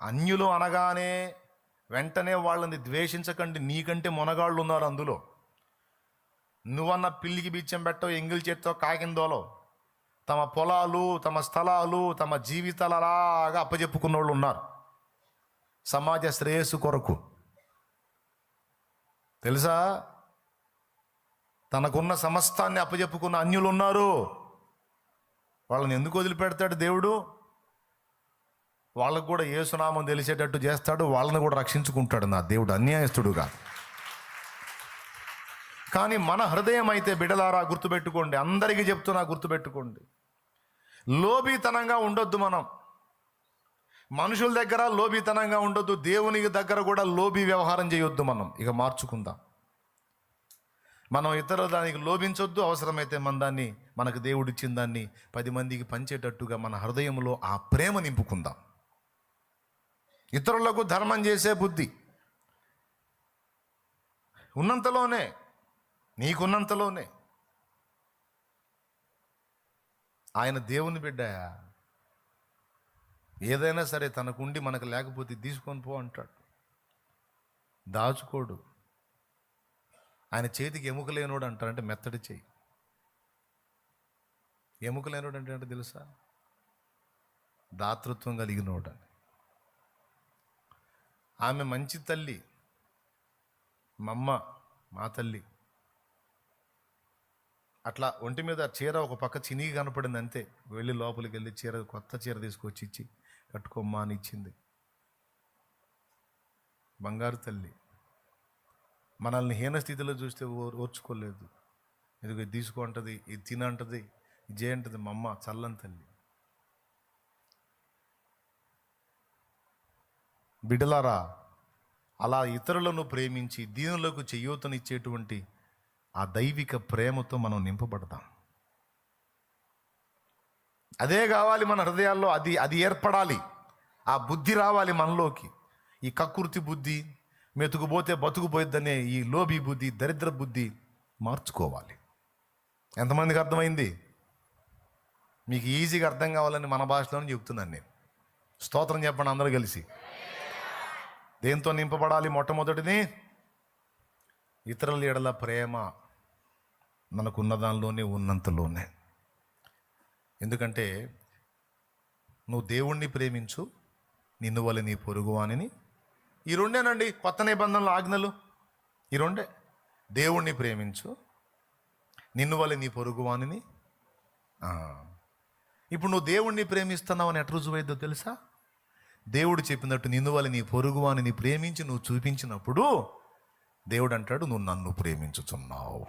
అన్యులు అనగానే వెంటనే వాళ్ళని ద్వేషించకండి నీకంటే మొనగాళ్ళు ఉన్నారు అందులో. నువ్వన్న పిల్లికి బిచ్చం పెట్టో ఎంగిల్ చేత్తో కాకిందోలో తమ పొలాలు తమ స్థలాలు తమ జీవితాలు అలాగా అప్పజెప్పుకున్న వాళ్ళు ఉన్నారు. సమాజ శ్రేయస్సు కొరకు. తెలుసా? తనకున్న సమస్తాన్ని అప్పజెప్పుకున్న అన్యులు ఉన్నారు. వాళ్ళని ఎందుకు వదిలిపెడతాడు దేవుడు? వాళ్ళకు కూడా ఏసునామం తెలిసేటట్టు చేస్తాడు వాళ్ళని కూడా రక్షించుకుంటాడు నా దేవుడు అన్యాయస్తుడుగా. కానీ మన హృదయం అయితే బిడలారా గుర్తుపెట్టుకోండి అందరికీ చెప్తున్నా గుర్తుపెట్టుకోండి. లోబీతనంగా ఉండొద్దు మనం. మనుషుల దగ్గర లోబీతనంగా ఉండొద్దు దేవునికి దగ్గర కూడా లోబీ వ్యవహారం చేయొద్దు మనం. ఇక మార్చుకుందాం. మనం ఇతర దానికి లోభించొద్దు అవసరమైతే మన దాన్ని మనకు దేవుడిచ్చిన దాన్ని పది మందికి పంచేటట్టుగా మన హృదయంలో ఆ ప్రేమ నింపుకుందాం. ఇతరులకు ధర్మం చేసే బుద్ధి. ఉన్నంతలోనే నీకున్నంతలోనే. ఆయన దేవుని బిడ్డ ఏదైనా సరే తనకుండి మనకు లేకపోతే తీసుకొని పో అంటాడు. దాచుకోడు. ఆయన చేతికి ఎముక లేనోడు అంటారంటే మెత్తడి చేయి. ఎముక లేనోడు అంటే తెలుసా? దాతృత్వం కలిగినోడు అని. ఆమె మంచి తల్లి మమ్మ మా తల్లి. అట్లా ఒంటి మీద చీర ఒక పక్క చినిగి కనపడింది అంతే. వెళ్ళి లోపలికి వెళ్ళి చీర కొత్త చీర తీసుకొచ్చి ఇచ్చి కట్టుకోమ్మా అని ఇచ్చింది. బంగారు తల్లి. మనల్ని హీన స్థితిలో చూస్తే ఓ- ఓర్చుకోలేదు. ఇదిగో ఇది తీసుకో ఇది తినంటది ఇది చేయంటది మా అమ్మ చల్లని తల్లి. బిడలారా అలా ఇతరులను ప్రేమించి దీనులకు చేయూతనిచ్చేటువంటి ఆ దైవిక ప్రేమతో మనం నింపబడతాం. అదే కావాలి మన హృదయాల్లో అది అది ఏర్పడాలి. ఆ బుద్ధి రావాలి మనలోకి. ఈ కక్కుర్తి బుద్ధి మెతుకుపోతే బతుకుపోయిద్దనే ఈ లోభి బుద్ధి దరిద్ర బుద్ధి మార్చుకోవాలి. ఎంతమందికి అర్థమైంది? మీకు ఈజీగా అర్థం కావాలని మన భాషలోనే చెప్తున్నాను నేను. స్తోత్రం చెప్పండి అందరూ కలిసి. దేంతో నింపబడాలి మొట్టమొదటిది? ఇతరుల ఎడల ప్రేమ మనకున్న దానిలోనే ఉన్నంతలోనే. ఎందుకంటే నువ్వు దేవుణ్ణి ప్రేమించు నిన్ను వల్ల నీ పొరుగువానిని ఈ రెండేనండి కొత్త నిబంధనలు ఆజ్ఞలు. ఈ రెండే. దేవుణ్ణి ప్రేమించు నిన్ను వల్ల నీ పొరుగువానిని ఇప్పుడు నువ్వు దేవుణ్ణి ప్రేమిస్తున్నావు అని ఎట్లా రుజువైద్దో తెలుసా? దేవుడు చెప్పినట్టు నిన్ను వాళ్ళని నీ పొరుగువానిని ప్రేమించి నువ్వు చూపించినప్పుడు దేవుడు అంటాడు నువ్వు నన్ను ప్రేమించుచున్నావు.